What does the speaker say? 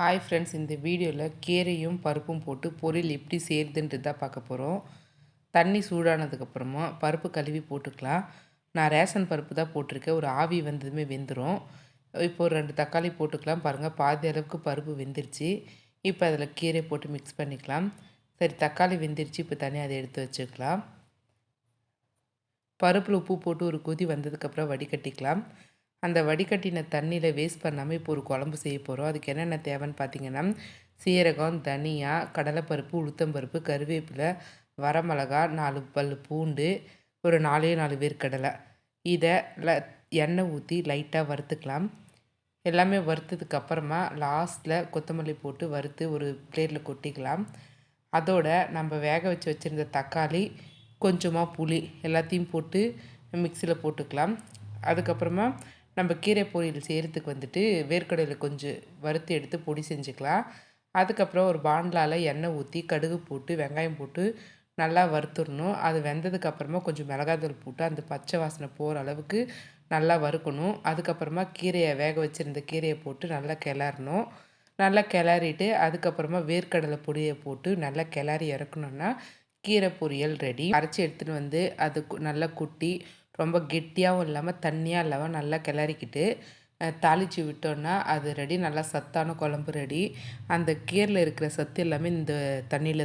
Hi friends இந்த வீடியோவில் கீரையும் பருப்பும் போட்டு பொரியல் எப்படி செய்யுதுன்றது தான் பார்க்க போகிறோம் தண்ணி சூடானதுக்கப்புறமா பருப்பு கழுவி போட்டுக்கலாம். நான் ரேஷன் பருப்பு தான் போட்டிருக்கேன். ஒரு ஆவி வந்ததுமே வெந்துடும் இப்போ ஒரு ரெண்டு தக்காளி போட்டுக்கலாம். பாருங்கள் பாதி அளவுக்கு பருப்பு வெந்துருச்சு. இப்போ அதில் கீரை போட்டு மிக்ஸ் பண்ணிக்கலாம். சரி தக்காளி வெந்துருச்சு. இப்போ தனியாக அதை எடுத்து வச்சுக்கலாம். பருப்பில் உப்பு போட்டு ஒரு கொதி வந்ததுக்கப்புறம் வடிகட்டிக்கலாம். அந்த வடிகட்டின தண்ணியில் வேஸ்ட் பண்ணாமல் இப்போ ஒரு குழம்பு செய்ய போகிறோம் அதுக்கு என்னென்ன தேவைன்னு பார்த்தீங்கன்னா சீரகம் தனியா கடலைப்பருப்பு உளுத்தம்பருப்பு கருவேப்பிலை வரமிளகா நாலு பல் பூண்டு ஒரு நாலே நாலு வேர்க்கடலை இதை ல எண்ணெய் ஊற்றி லைட்டாக வறுத்துக்கலாம். எல்லாமே வறுத்ததுக்கு அப்புறமா லாஸ்ட்டில் கொத்தமல்லி போட்டு வறுத்து ஒரு பிளேட்டில் கொட்டிக்கலாம். அதோட நம்ம வேக வச்சு வச்சுருந்த தக்காளி கொஞ்சமாக புளி எல்லாத்தையும் போட்டு மிக்சியில் போட்டுக்கலாம். அதுக்கப்புறமா நம்ம கீரை பொரியல் செய்கிறதுக்கு வந்துட்டு வேர்க்கடலை கொஞ்சம் வறுத்து எடுத்து பொடி செஞ்சுக்கலாம். அதுக்கப்புறம் ஒரு பாண்டிலால் எண்ணெய் ஊற்றி கடுகு போட்டு வெங்காயம் போட்டு நல்லா வறுத்துடணும். அது வெந்ததுக்கப்புறமா கொஞ்சம் மிளகாத்தூள் போட்டு அந்த பச்சை வாசனை போகிற அளவுக்கு நல்லா வறுக்கணும். அதுக்கப்புறமா கீரையை வேக வச்சுருந்த கீரையை போட்டு நல்லா கிளறணும். நல்லா கிளறிட்டு அதுக்கப்புறமா வேர்க்கடலை பொடியை போட்டு நல்லா கிளறி இறக்கணுன்னா கீரை பொரியல் ரெடி அரைச்சி எடுத்துகிட்டு வந்து அது நல்லா குட்டி ரொம்ப கெட்டியாகவும் இல்லாமல் தண்ணியாக இல்லாமல் நல்லா கிளறிக்கிட்டு தாளித்து விட்டோன்னா அது ரெடி. நல்லா சத்தான குழம்பு ரெடி. அந்த கீரில் இருக்கிற சத்து எல்லாமே இந்த தண்ணியில்